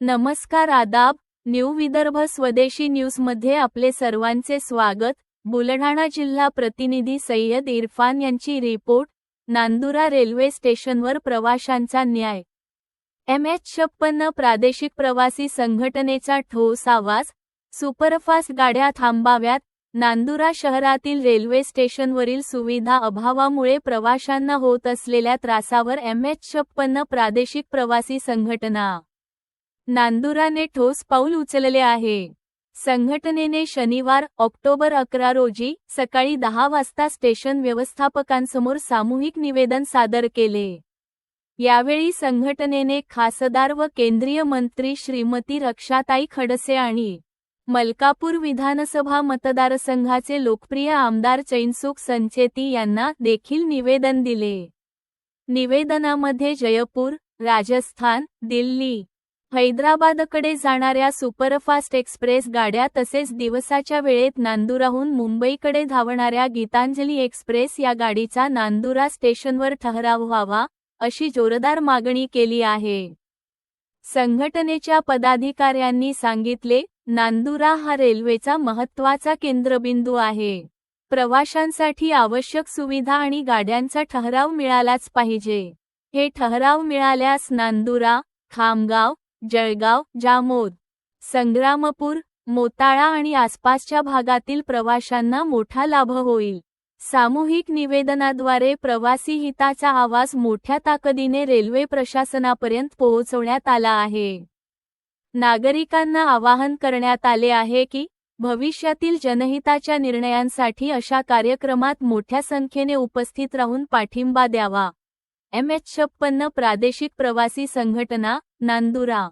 नमस्कार आदाब न्यू विदर्भ स्वदेशी न्यूजमध्ये आपले सर्वांचे स्वागत. बुलढाणा जिल्हा प्रतिनिधी सय्यद इरफान यांची रिपोर्ट. नांदुरा रेल्वे स्टेशनवर प्रवाशांचा न्याय. एम एच छप्पन्न प्रादेशिक प्रवासी संघटनेचा ठोस आवाज. सुपरफास्ट गाड्या थांबाव्यात. नांदुरा शहरातील रेल्वे स्टेशनवरील सुविधा अभावामुळे प्रवाशांना होत असलेल्या त्रासावर एम एच छप्पन्न प्रादेशिक प्रवासी संघटना नांदुराने ठोस पाऊल उचलले आहे. संघटनेने शनिवार ऑक्टोबर अकरा रोजी सकाळी दहा वाजता स्टेशन व्यवस्थापकांसमोर सामूहिक निवेदन सादर केले. यावेळी संघटनेने खासदार व केंद्रीय मंत्री श्रीमती रक्षाताई खडसे आणि मलकापूर विधानसभा मतदारसंघाचे लोकप्रिय आमदार चैनसुख संचेती यांना देखील निवेदन दिले. निवेदनामध्ये जयपूर राजस्थान दिल्ली हैदराबादकडे जाणाऱ्या सुपरफास्ट एक्सप्रेस गाड्या तसेच दिवसाच्या वेळेत नांदुराहून मुंबईकडे धावणाऱ्या गीतांजली एक्सप्रेस या गाडीचा नांदुरा स्टेशनवर ठहराव व्हावा अशी जोरदार मागणी केली आहे. संघटनेच्या पदाधिकाऱ्यांनी सांगितले नांदुरा हा रेल्वेचा महत्त्वाचा केंद्रबिंदू आहे. प्रवाशांसाठी आवश्यक सुविधा आणि गाड्यांचा ठहराव मिळालाच पाहिजे. हे ठहराव मिळाल्यास नांदुरा खामगाव जळगाव जामोद संग्रामपूर मोताळा आणि आसपासच्या भागातील प्रवाशांना मोठा लाभ होईल. सामूहिक निवेदनाद्वारे प्रवासी हिताचा आवाज मोठ्या ताकदीने रेल्वे प्रशासनापर्यंत पोहोचवण्यात आला आहे. नागरिकांना आवाहन करण्यात आले आहे की भविष्यातील जनहिताच्या निर्णयांसाठी अशा कार्यक्रमात मोठ्या संख्येने उपस्थित राहून पाठिंबा द्यावा. एम एच छप्पन्न प्रादेशिक प्रवासी संघटना नांदुरा.